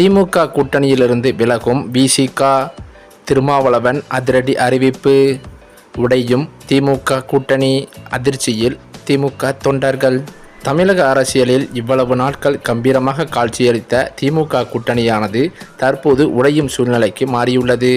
திமுக கூட்டணியிலிருந்து விலகும் பிசிகா திருமாவளவன் அதிரடி அறிவிப்பு. உடையும் திமுக கூட்டணி அதிர்ச்சியில் திமுக தொண்டர்கள். தமிழக அரசியலில் இவ்வளவு நாட்கள் கம்பீரமாக காட்சியளித்த திமுக கூட்டணியானது தற்போது உடையும் சூழ்நிலைக்கு மாறியுள்ளது.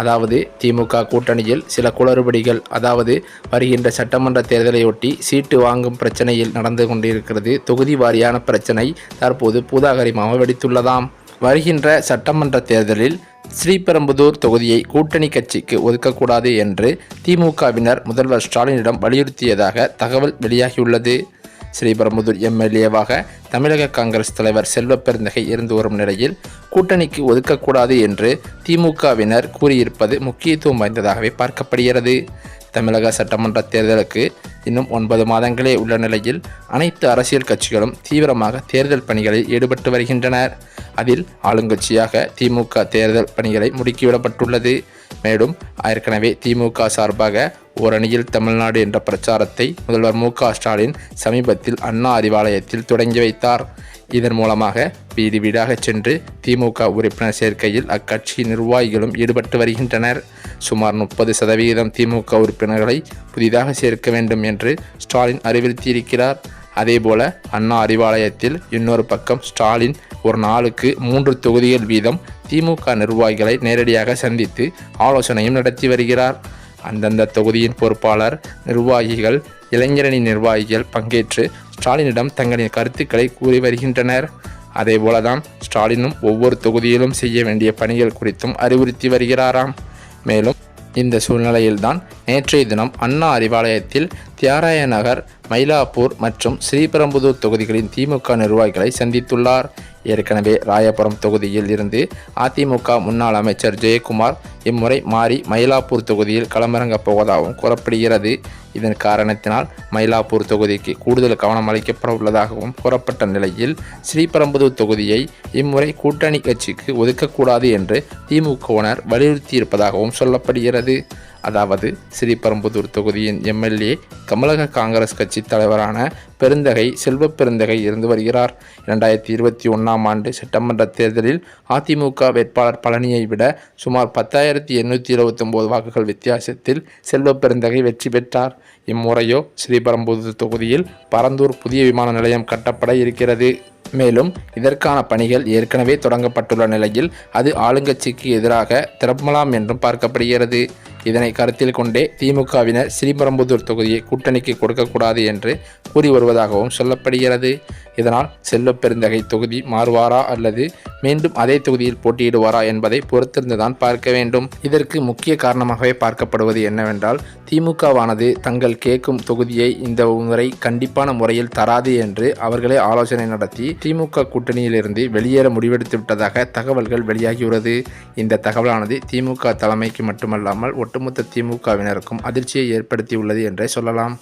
அதாவது திமுக கூட்டணியில் சில குளறுபடிகள் அதாவது வருகின்ற சட்டமன்ற தேர்தலையொட்டி சீட்டு வாங்கும் பிரச்சனையில் நடந்து கொண்டிருக்கிறது. தொகுதி வாரியான பிரச்சனை தற்போது பூதாகரிமாக வெடித்துள்ளதாம். வருகின்ற சட்டமன்ற தேர்தலில் ஸ்ரீபெரும்புதூர் தொகுதியை கூட்டணி கட்சிக்கு ஒதுக்கக்கூடாது என்று திமுகவினர் முதல்வர் ஸ்டாலினிடம் வலியுறுத்தியதாக தகவல் வெளியாகியுள்ளது. ஸ்ரீபெரும்புதூர் எம்எல்ஏவாக தமிழக காங்கிரஸ் தலைவர் செல்வ பெருந்தகை இருந்து வரும் நிலையில் கூட்டணிக்கு ஒதுக்கக்கூடாது என்று திமுகவினர் கூறியிருப்பது முக்கியத்துவம் வாய்ந்ததாகவே பார்க்கப்படுகிறது. தமிழக சட்டமன்ற தேர்தலுக்கு இன்னும் ஒன்பது மாதங்களே உள்ள நிலையில் அனைத்து அரசியல் கட்சிகளும் தீவிரமாக தேர்தல் பணிகளில் ஈடுபட்டு வருகின்றனர். அதில் ஆளுங்கட்சியாக திமுக தேர்தல் பணிகளை முடுக்கிவிடப்பட்டுள்ளது. மேலும் ஏற்கனவே திமுக சார்பாக ஓரணியில் தமிழ்நாடு என்ற பிரச்சாரத்தை முதல்வர் மு க ஸ்டாலின் சமீபத்தில் அண்ணா அறிவாலயத்தில் தொடங்கி வைத்தார். இதன் மூலமாக வீடு வீடாக சென்று திமுக உறுப்பினர் சேர்க்கையில் அக்கட்சி நிர்வாகிகளும் ஈடுபட்டு வருகின்றனர். சுமார் முப்பது சதவிகிதம் திமுக உறுப்பினர்களை புதிதாக சேர்க்க வேண்டும் என்று ஸ்டாலின் அறிவுறுத்தியிருக்கிறார். அதேபோல அண்ணா அறிவாலயத்தில் இன்னொரு பக்கம் ஸ்டாலின் ஒரு நாளுக்கு மூன்று தொகுதிகள் வீதம் திமுக நிர்வாகிகளை நேரடியாக சந்தித்து ஆலோசனையும் நடத்தி வருகிறார். அந்தந்த தொகுதியின் பொறுப்பாளர் நிர்வாகிகள் இளைஞரணி நிர்வாகிகள் பங்கேற்று ஸ்டாலினிடம் தங்களின் கருத்துக்களை கூறி வருகின்றனர். அதேபோலதான் ஸ்டாலினும் ஒவ்வொரு தொகுதியிலும் செய்ய வேண்டிய பணிகள் குறித்தும் அறிவுறுத்தி வருகிறாராம். மேலும் இந்த சூழ்நிலையில்தான் நேற்றைய தினம் அண்ணா அறிவாலயத்தில் தியாராய நகர் மயிலாப்பூர் மற்றும் ஸ்ரீபெரும்புதூர் தொகுதிகளின் திமுக நிர்வாகிகளை சந்தித்துள்ளார். ஏற்கனவே ராயபுரம் தொகுதியில் இருந்து அதிமுக முன்னாள் அமைச்சர் ஜெயக்குமார் இம்முறை மாறி மயிலாப்பூர் தொகுதியில் களமிறங்கப் போவதாகவும் கூறப்படுகிறது. இதன் காரணத்தினால் மயிலாப்பூர் தொகுதிக்கு கூடுதல் கவனம் அளிக்கப்பட உள்ளதாகவும் கூறப்பட்ட நிலையில் ஸ்ரீபெரும்புதூர் தொகுதியை இம்முறை கூட்டணி கட்சிக்கு ஒதுக்கக்கூடாது என்று திமுகவினர் வலியுறுத்தியிருப்பதாகவும் சொல்லப்படுகிறது. அதாவது ஸ்ரீபெரும்புதூர் தொகுதியின் எம்எல்ஏ தமிழக காங்கிரஸ் கட்சி தலைவரான பெருந்தகை செல்வ பெருந்தகை இருந்து வருகிறார். இரண்டாயிரத்தி இருபத்தி ஒன்றாம் ஆண்டு சட்டமன்ற தேர்தலில் அதிமுக வேட்பாளர் பழனியை விட சுமார் பத்தாயிரத்தி எண்ணூற்றி இருபத்தொம்போது வாக்குகள் வித்தியாசத்தில் செல்வ பெருந்தகை வெற்றி பெற்றார். இம்முறையோ ஸ்ரீபெரும்புதூர் தொகுதியில் பரந்தூர் புதிய விமான நிலையம் கட்டப்பட இருக்கிறது. மேலும் இதற்கான பணிகள் ஏற்கனவே தொடங்கப்பட்டுள்ள நிலையில் அது ஆளுங்கட்சிக்கு எதிராக திரும்பலாம் என்றும் பார்க்கப்படுகிறது. இதனை கருத்தில் கொண்டே திமுகவினர் ஸ்ரீபெரும்புதூர் தொகுதியை கூட்டணிக்கு கொடுக்கக்கூடாது என்று கூறி வருவதாகவும் சொல்லப்படுகிறது. இதனால் செல்லப்பெருந்தகை தொகுதி மாறுவாரா அல்லது மீண்டும் அதே தொகுதியில் போட்டியிடுவாரா என்பதை பொறுத்திருந்துதான் பார்க்க வேண்டும். இதற்கு முக்கிய காரணமாகவே பார்க்கப்படுவது என்னவென்றால் திமுகவானது தங்கள் கேட்கும் தொகுதியை இந்த முறை கண்டிப்பான முறையில் தராது என்று அவர்களே ஆலோசனை நடத்தி திமுக கூட்டணியிலிருந்து வெளியேற முடிவெடுத்து விட்டதாக தகவல்கள் வெளியாகியுள்ளது. இந்த தகவலானது திமுக தலைமைக்கு மட்டுமல்லாமல் ஒட்டுமொத்த திமுகவினருக்கும் அதிர்ச்சியை ஏற்படுத்தியுள்ளது என்றே சொல்லலாம்.